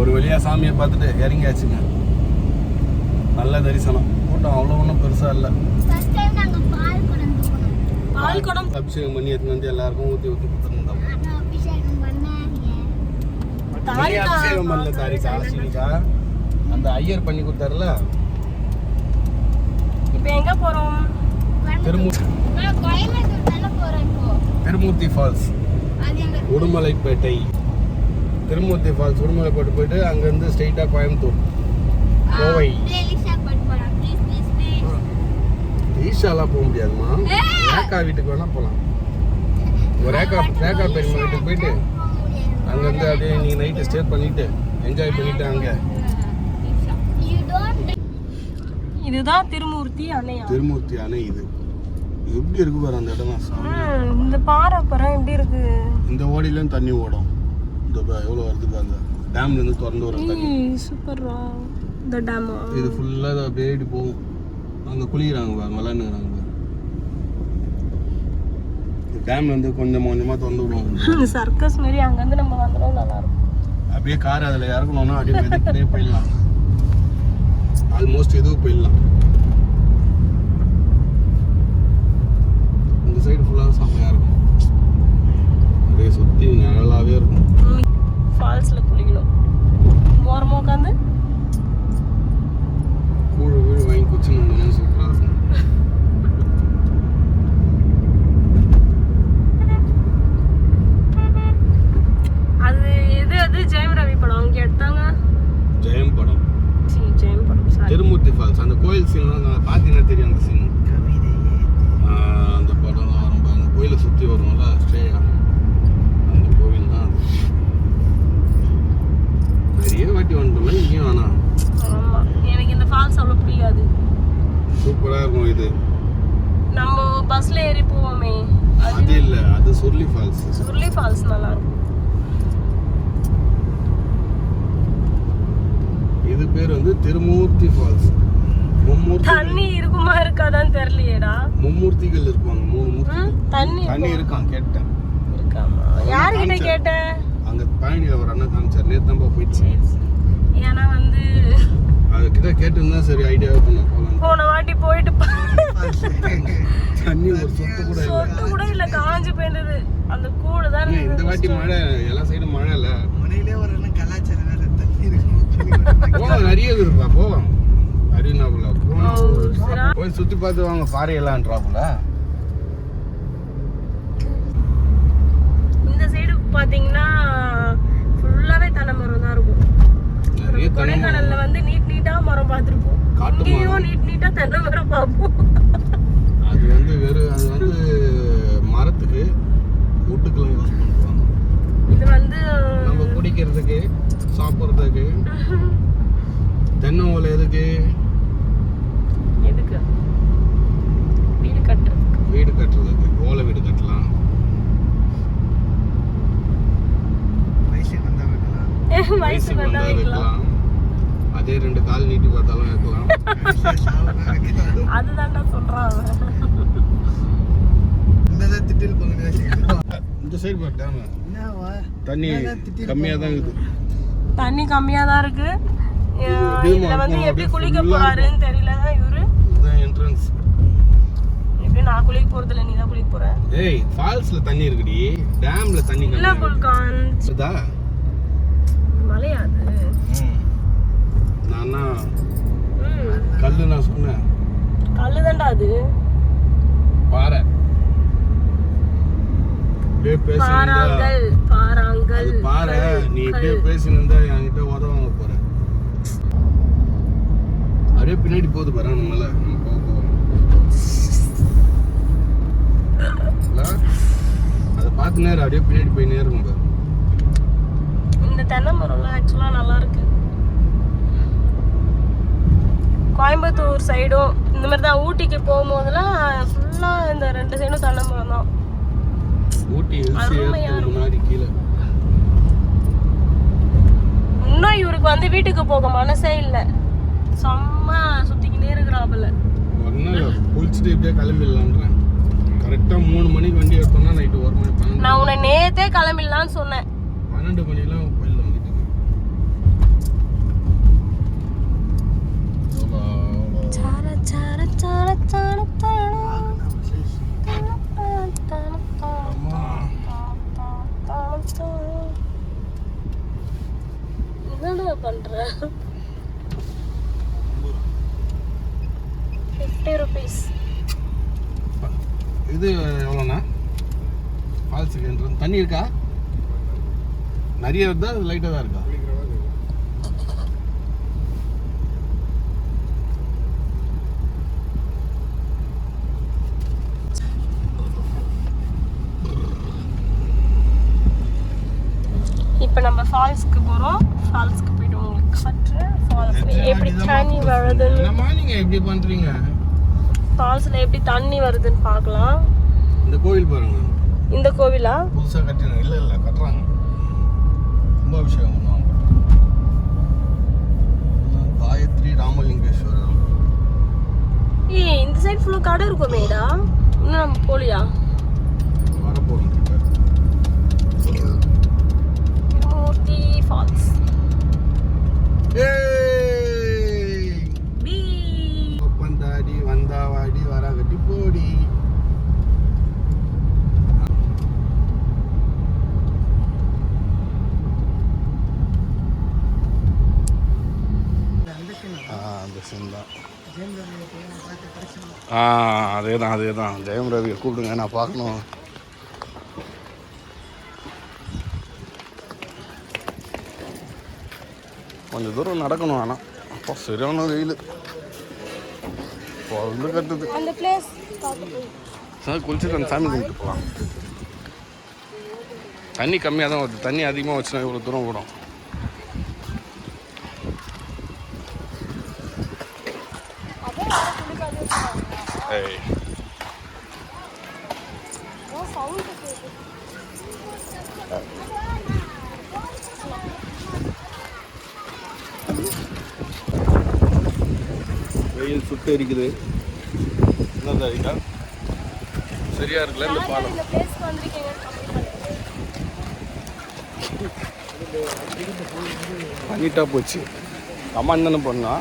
ஒரு வழியா சாமியை பார்த்துட்டு இறங்கியாச்சுங்க. நல்ல தரிசனம். கூட்டம் அவ்வளோ ஒன்றும் பெருசா இல்லை. ஃபர்ஸ்ட் டைம் நாங்க பால் குடம் போனோம். பால் குடம்? அபிஷேகம் பண்ணி எடுத்துன்னு வந்து எல்லாருக்கும் ஊற்றி ஊற்றி கொடுத்துருந்தோம். அபிஷேகம் பண்ணல தாரிகா சினிகா அந்த ஐயர் பண்ணி கொடுத்தாருல? இப்போ எங்க போறோம்? திருமூர்த்தி. திருமூர்த்தி ஃபால்ஸ். உடுமலைப்பேட்டை. திருமூர்த்தி ஃபால்ஸ் உடுமலைப்பேட்டை போயிட்டு அங்கேருந்து ஸ்ட்ரெயிட்டாக கோயம்புத்தூர். கோவை. ஈஷாலாம் போக முடியாதுமா ஏய்! ரேகா வீட்டுக்கு வேணா போகலாம் ஒரு ரேகா ரேகா பெரியம்மா வீட்டுக்கு போயிட்டு அங்கேருந்து அப்படியே நீங்கள் நைட்டு ஸ்டே பண்ணிட்டு என்ஜாய் பண்ணிட்டு அங்கே. யூ டோன்ட் இதுதான் திருமூர்த்தி அணையா? திருமூர்த்தி அணை இது. எப்படி இருக்கு பாரு அந்த இடம்லாம் சாமி. ம், இந்த பாறை பரம் எப்படி இருக்கு? இந்த ஓடியிலும் தண்ணி ஓடும். இந்த பா- எவ்வளோ வருது பாருங்க. டேம்ல இருந்து திறந்து வரும் தண்ணி. சூப்பரா இந்த டேமா இது ஃபுல்லாக அப்படியே இப்படி போகும். அங்கே குளிக்கிறாங்க பாருங்க விளாண்டுக்கிறாங்க டேம்ல இருந்து கொஞ்சம் கொஞ்சமாக திறந்து விடுவாங்க. சர்க்கஸ் மாதிரி அங்கேருந்து நம்ம வந்தோம் நல்லா இருக்கும் அப்படியே கார் அதில் இறக்கணும்னா அப்படியே மெதுக்கிட்டே போயிடலாம். ஆல்மோஸ்ட் எதுவும் போயிடலாம். இந்த சைடு ஃபுல்லாக செம்மையாக இருக்கும் அப்படியே சுற்றி நிழலாகவே இருக்கும் ஃபால்ஸில் குளிக்கணும் ஓரமாக உட்காந்து கூழ் வீடு வாங்கி குச்சின்னு சூப்பராக இருக்கும் அது எது அது ஜெயம் ரவி படம் அங்கே எடுத்தாங்க ஜெயம் படம் சி ஜெயம் படம் சாரி திருமூர்த்தி ஃபால்ஸ் அந்த கோயில் சீன்லாம் பார்த்தீங்கன்னா தெரியும் அந்த சீன் அந்த படம் வரும் பாருங்க கோயிலை சுற்றி வரும்ல ஸ்டேயா அந்த கோவில் தான் அது நிறைய வாட்டி வந்துட்டோம்ல இங்கேயும் வேணாம் ஆமாம் எனக்கு இந்த ஃபால்ஸ் அவ்வளோ பிடிக்காது சூப்பராக இருக்கும் இது நம்ம பஸ்ல ஏறி போவோமே அது இல்லை அது சுருளி ஃபால்ஸ் சுருளி ஃபால்ஸ் நல்லா இருக்கும் இது பேர் வந்து திருமூர்த்தி ஃபால்ஸ் தண்ணி இருக்குமா இருக்காதான்னு தெரியலையேடா. மும்மூர்த்திகள் இருப்பாங்க மூணு ம், மூர்த்திகள். தண்ணி தண்ணி இருக்கான் கேட்டேன். இருக்காமா? யாருக்கிட்ட கேட்ட அங்க பழனியில் ஒரு அண்ணன் காமிச்சார். நேத்து தான் போயிடுச்சு ஏன்னா வந்து அதுக்கிட்ட கேட்டுருந்தா சரி ஐடியாவே பண்ண போன வாட்டி போயிட்டு தண்ணி ஒரு சொட்டு கூட இல்லை. சொட்டு கூட இல்ல காஞ்சு போயிருந்தது அந்த கூடு தான் இந்த வாட்டி மழை எல்லா சைடும் மழை இல்லை. மனையிலே ஒரு கலாச்சாரம் வேற தண்ணி இருக்கும் போகலாம் நிறைய இருக்குப்பா போகணும் சரி. போய் சுற்றி பார்த்து வாங்க பாறையெல்லாம்ன்றாப்புல இந்த சைடு பாத்தீங்கன்னா ஃபுல்லாவே தென்னை மரம் தான் இருக்கும். கொடைக்கானல்ல. வந்து நீட் நீட்டா மரம் பார்த்துருப்போம். இங்கேயும். நீட் நீட்டா தென்னை மரம் பார்ப்போம். அது வந்து வெறும் அது வந்து மரத்துக்கு வீட்டுக்கெல்லாம் யூஸ் பண்ணுவாங்க இது வந்து நம்ம குடிக்கிறதுக்கு சாப்பிட்றதுக்கு தென்னை ஓலை எதுக்கு எதுக்கு? வீடு கட்டுறதுக்கு. வீடு கட்டுறதுக்கு ஓலை வீடு கட்டலாம். வயசுக்கு வந்தா வைக்கலாம். அதே ரெண்டு கால் நீட்டி பார்த்தாலும் வைக்கலாம். அதுதான்டா சொல்றான் என்னதான் திட்டில் போங்க இந்த சைடு பாரு டேம் என்னவா? தண்ணி கம்மியாக தான் இருக்குது. தண்ணி கம்மியா தான் இருக்கு. இதுல வந்து எப்படி குளிக்க போறாருன்னு தெரியல இவரு. என்ட்ரன்ஸ் எப்படி நான் குளிக்க போறது இல்ல நீ தான் குளிக்க போற? ஏய் ஃபால்ஸ்ல தண்ணி இருக்குடி. டேம்ல தண்ணி இல்ல. குல்கான். சுதா மலையாது. நானா? கல்லு நான் சொன்னேன் கல்லு தான்டா அது. பாறை. பாறாங்கல் பாறாங்கல். பாறை. நீ இப்படியே. பேசினிருந்தா என்கிட்ட உதவாங்க போற. அப்படியே பின்னாடி போகுது பாரு நம்ம நேரம் அப்படியே பின்னாடி போய் நேரம் பாரு. இந்த தென்னை மரம்லாம் ஆக்சுவலா நல்லா இருக்கு. கோயம்புத்தூர் சைடும் இந்த மாதிரி தான் ஊட்டிக்கு போகும்போதெல்லாம் ஃபுல்லா இந்த ரெண்டு சைடும் தென்னை மரம் தான். ஊட்டி முன்னாடி கீழே. இன்னும் இவருக்கு வந்து வீட்டுக்கு போக மனசே இல்லை. செம்ம சுத்திக்கிட்டே இருக்கிறாப்புல. ஒன்றும் குளிச்சுட்டு இப்படியே கிளம்பிடலான்றேன் கரெக்டாக மூணு மணிக்கு வண்டி எடுத்தோம்னா நைட்டு ஒரு மணி நான் உன்னை நேத்தே கிளம்பிடலாம்னு சொன்னேன். பன்னெண்டு மணிலாம் போயிடலாம் வீட்டுக்கு என்னடா பண்ற? இது எவ்வளோண்ணா? ஃபால்ஸுக்கு entrance. தண்ணி இருக்கா? நிறைய இருந்தா லைட்டாக தான் இருக்கா? இப்போ நம்ம ஃபால்ஸ்க்கு போறோம். ஃபால்ஸ்க்கு போயிட்டு உங்களுக்கு காட்டுறேன் ஃபால்ஸ்ல எப்படி தண்ணி வருதுன்னு என்னம்மா நீங்க எப்படி பண்றீங்க? ஃபால்ஸ்ல எப்படி தண்ணி வருதுன்னு பார்க்கலாம். இந்த கோவில் பாருங்க. இந்த கோவிலா? புதுசா கட்டினாங்க இல்ல இல்ல கட்டுறாங்க. கும்பாபிஷேகம் பண்ணுவாங்க. காயத்ரி ராமலிங்கேஸ்வரர். ஏய் இந்த சைடு ஃபுல்லா கடை இருக்குமேடா. இன்னும் நம்ம போலியா வரப்போறோம் கிட்ட மூர்த்தி ஃபால்ஸ் ஏய் பீ ஒப்பந்தாடி வந்தாவாடி வராகட்டி போடி தான் ஆ அதே தான் அதே தான் ஜெயம் ரவியை கூப்பிடுங்க நான் பார்க்கணும். கொஞ்சம் தூரம் நடக்கணும் ஆனால் அப்போ சரியான வெயில். இப்போ வந்து கட்டுது அந்த பிளேஸ் சார் குளிச்சுட்டு அந்த சாமி கும்பிட்டு போகலாம் தண்ணி கம்மியாக தான் வருது. தண்ணி அதிகமாக வச்சுனா இவ்வளோ தூரம் ஓடும். ஏய் வெயில் சுட்டு எரிக்குது என்ன அரிக்கா சரியா இருக்குல்ல இந்த பாலம்? பண்ணிட்டா போச்சு. கமான் தானே பண்ணா.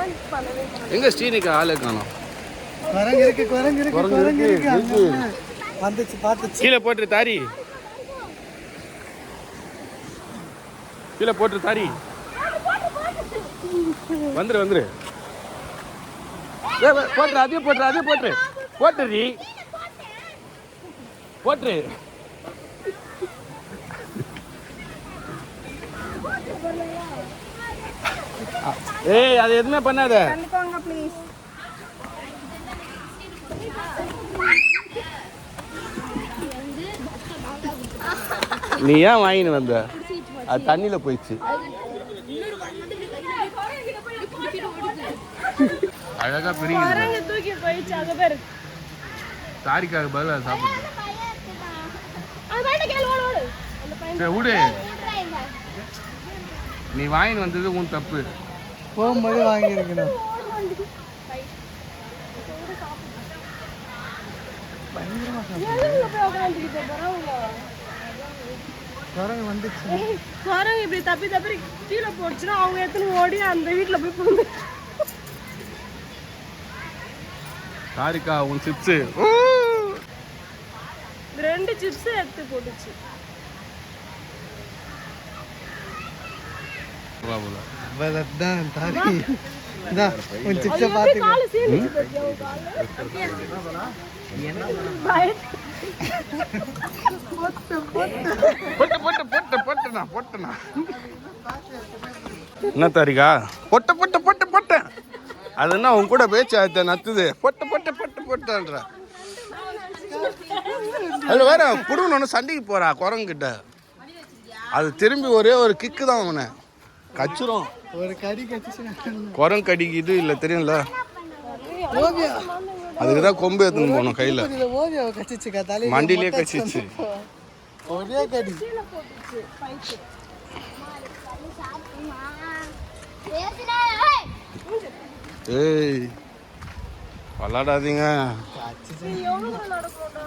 கமெண்ட் பண்ணவே மாட்டாங்க. எங்க ஸ்ரீனிகா ஆளே காணோம்? குரங்கு இருக்கு குரங்கு இருக்கு குரங்கு குரங்கு இருக்கு, இருக்கு. இருக்கு. அங்க. வந்துச்சு பார்த்துச்சு. கீழே போட்டு தாரி. கீழே போட்டு தாரி. வந்துரு வந்துரு. போட்டுரு அதே போட்டுரு அதே போட்டுரு. போட்டுரி போட்டுரு. ஏய் அது எதுவுமே பண்ணாத. நீ ஏன் வாங்கின்னு வந்த? அது தண்ணியில போயிடுச்சு. அழகா குரங்கு தூக்கி போயிடுச்சு பேரு. பதிலாக சாப்பிட்டு அது விடு. நீ வாங்கின்னு வந்தது உன் தப்பு. போகும்போது வாங்கியிருக்கணும். குரங்கு வந்துச்சு. குரங்கு இப்படி தப்பி தப்பி கீழே போச்சுன்னா அவங்க எடுத்துன்னு ஓடி அந்த வீட்டுல போய் புகுந்து தாரிக்கா உன் சிப்ஸு ரெண்டு சிப்ஸ் எடுத்து போட்டுச்சு. அவ்வளவுதான் தாரி இந்தா உன் சிப்ஸை எப்படி என்ன தாரிக்கா பொட்ட பொட்ட பொட்ட பொட்ட. அது என்ன உன் கூட பேச்சு ஆச்சா நத்துது? பொட்ட பொட்ட பொட்ட பொட்டன்ற. அது வேற புடுங்கன்னு சண்டைக்கு போறா குரங்கிட்ட அது திரும்பி ஒரே ஒரு கிக்கு தான் அவனை. கச்சிரும். ஒரு கடி குரங்கு கடிக்குது இல்லை தெரியும்ல? ஓவியா. அதுக்கு தான் கொம்பு எடுத்துன்னு போகணும் கையில். ஓவியாவை கச்சிச்சுக்கா மொட்டை கச்சிச்சு ஒரே கடி ஏய் விளாடாதீங்க கச்சிச்சு எவ்வளவு தூரம் நடக்கும்டா?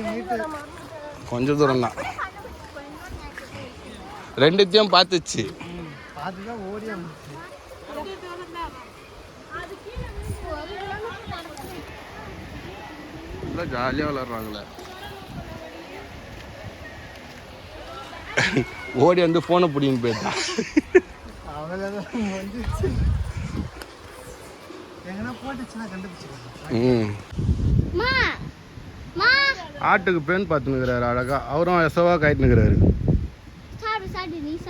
எனக்கு தெரியல, நான் மறந்துட்டேன். கொஞ்ச தூரம் தான் ரெண்டுத்தையும் பார்த்துச்சு. பார்த்துதான் ஓடியா வந்துச்சு. ஜாலியாக விளாட்றாங்களே ஓடி வந்து ஃபோனை பிடிங்கின்னு போயிட்டான் அவ்வளோதான் வந்துச்சு. எங்கன்னா போட்டுச்சுன்னா கண்டுபிடிச்சிருக்கேன் ஆட்டுக்கு பேன் பார்த்துனுக்கிறாரு அழகா. அவரும் எசவா காயிட்டுனுக்கிறாரு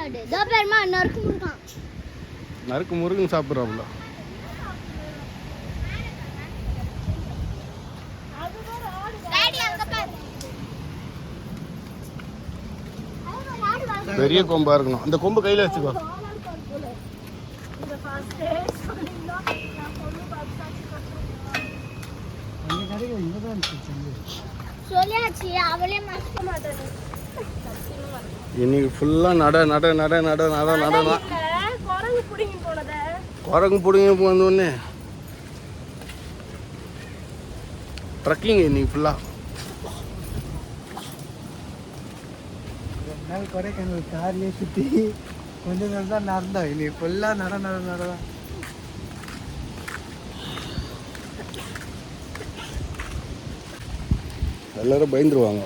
சாடு நீ சாடு தோ பேருமா நறுக்கு முடுக்கான் நறுக்கு முருகன் சாப்பிட்றாப்புல பெரிய கொம்பா இருக்கணும். அந்த கொம்பு கையில வச்சுக்கோ. சொல்லியாச்சு அவளே மறக்க மாட்டானு இன்னைக்கு ஃபுல்லாக நட நட நட நட நட நட குரங்கு பிடிங்கி போனதை. குரங்கு பிடிங்க ட்ரக்கிங் இன்னைக்கு ஃபுல்லாக நாள் கொடைக்கானல் கார்லேயே சுற்றி கொஞ்ச நேரம் தான் நடந்தோம். இன்னைக்கு ஃபுல்லாக நட நட நடதான் எல்லாரும் பயந்துருவாங்க.